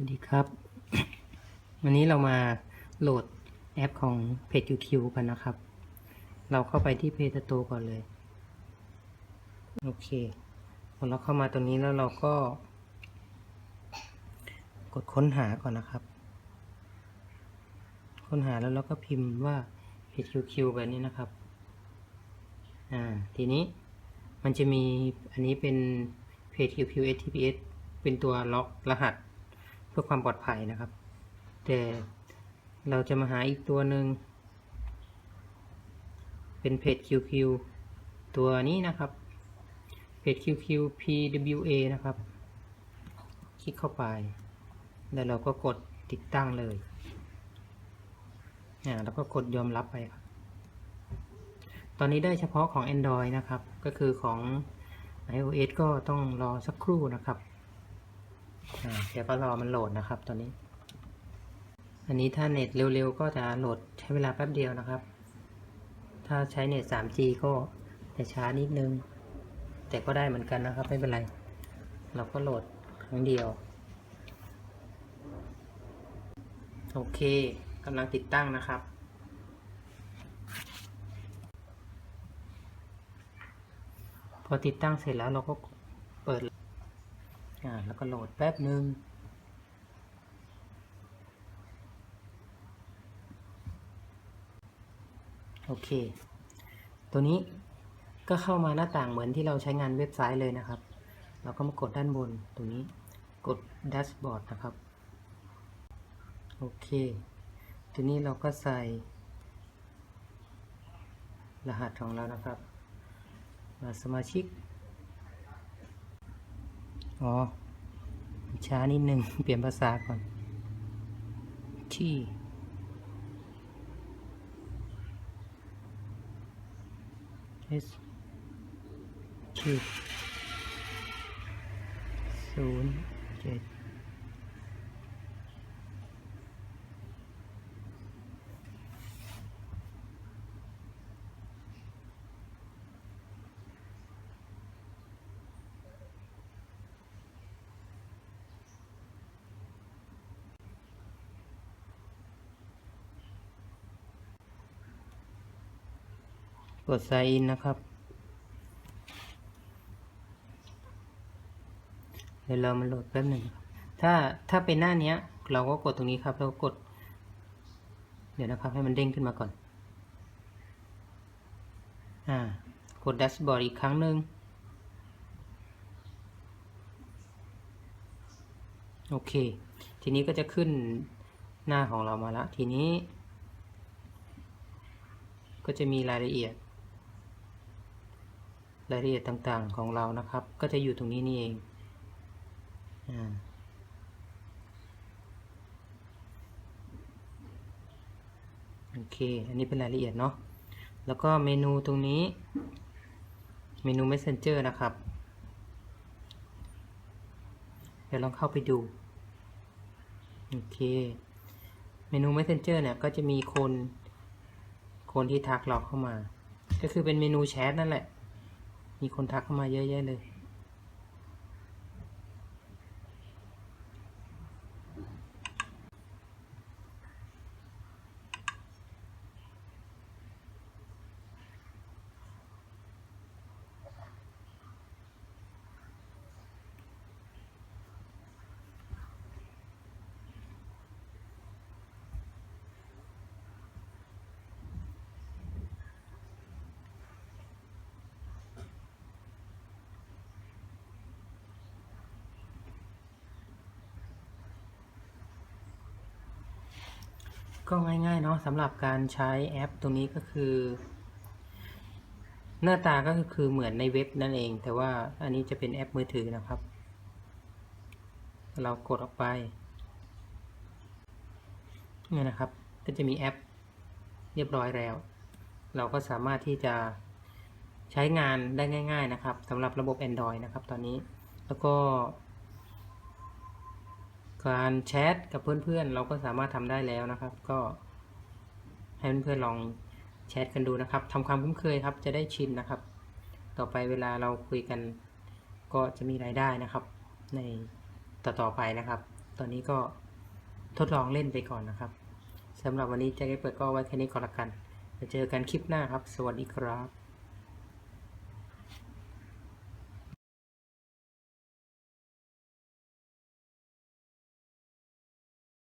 วัสดีครับ วันนี้เรามาโหลดแอปของเพจ QQ กันนะครับ เราเข้าไปที่เพจโตก่อนเลย โอเคพอเราเข้ามาตรงนี้แล้วเราก็ กดค้นหาก่อนนะครับ ค้นหาแล้วเราก็พิมพ์ว่าเพจ QQ แบบนี้นะครับ อ่า ทีนี้มันจะมีอันนี้เป็นเพจ QQ HTTPS เป็นตัวล็อกรหัส พื่อความปลอดภัยนะครับ แต่เราจะมาหาอีกตัวหนึ่งเป็นเพจ QQ ตัวนี้นะครับเพจ QQ PWA นะครับ คลิกเข้าไป แล้วเราก็กดติดตั้งเลยอ่าแล้วก็กดยอมรับไปครับ ตอนนี้ได้เฉพาะของ Android นะครับ ก็คือของ iOS ก็ต้องรอสักครู่นะครับ เดี๋ยวก็รอมันโหลดนะครับตอนนี้ อันนี้ถ้าเน็ตเร็วๆ ก็จะโหลดใช้เวลาแป๊บเดียวนะครับ ถ้าใช้เน็ต 3G ก็จะช้านิดนึง แต่ก็ได้เหมือนกันนะครับ ไม่เป็นไร เราก็โหลดครั้งเดียว โอเคกำลังติดตั้งนะครับพอติดตั้งเสร็จแล้วเราก็ อ่าแล้วก็โหลดแป๊บหนึ่งโอเค ตัวนี้ก็เข้ามาหน้าต่างเหมือนที่เราใช้งานเว็บไซต์เลยนะครับ เราก็มากดด้านบนตรงนี้ กดแดชบอร์ดนะครับ โอเคทีนี้เราก็ใส่ รหัสของเรานะครับ สมาชิก อ๋อ ช้านิดนึง เปลี่ยนภาษาก่อน ที่ S ชื่อศูนย์เจ็ด กด sign in นะครับ เดี๋ยวเรามาโหลดแป๊บหนึ่งถ้าถ้าเป็นหน้าเนี้ยเราก็กดตรงนี้ครับ แล้วกด เดี๋ยวนะครับให้มันเด้งขึ้นมาก่อน อ่า กด dashboard อีกครั้งหนึ่งโอเค ทีนี้ก็จะขึ้นหน้าของเรามาละ ทีนี้ ก็จะมีรายละเอียด รายละเอียดต่างๆของเรานะครับ ก็จะอยู่ตรงนี้นี่เองอ่าโอเค อันนี้เป็นรายละเอียดเนาะ แล้วก็เมนูตรงนี้ เมนู Messenger นะครับ เดี๋ยวลองเข้าไปดู โอเค เมนู Messenger เนี่ย ก็จะมีคน คนที่ทักเราเข้ามา ก็คือเป็นเมนูแชทนั่นแหละ มีคนทักเข้ามาเยอะแยะเลย ก็ง่ายๆเนาะสำหรับการใช้แอปตรงนี้ก็คือ หน้าตาก็คือเหมือนในเว็บนั่นเอง แต่ว่าอันนี้จะเป็นแอปมือถือนะครับ เรากดออกไปเนี่ยนะครับ ก็จะมีแอปเรียบร้อยแล้ว เราก็สามารถที่จะใช้งานได้ง่าย ๆ นะครับสำหรับระบบ Android นะครับ ตอนนี้แล้วก็ การแชทกับเพื่อนๆ เราก็สามารถทำได้แล้วนะครับ ก็ให้เพื่อนๆลองแชทกันดูนะครับทำความคุ้นเคยครับ จะได้ชินนะครับ ต่อไปเวลาเราคุยกัน ก็จะมีรายได้นะครับ ในต่อๆไปนะครับ ตอนนี้ก็ทดลองเล่นไปก่อนนะครับสำหรับวันนี้แจ็คเก็ตเปิดก็ไว้แค่นี้ก่อนละกันเดี๋ยวเจอกันคลิปหน้าครับ สวัสดีครับ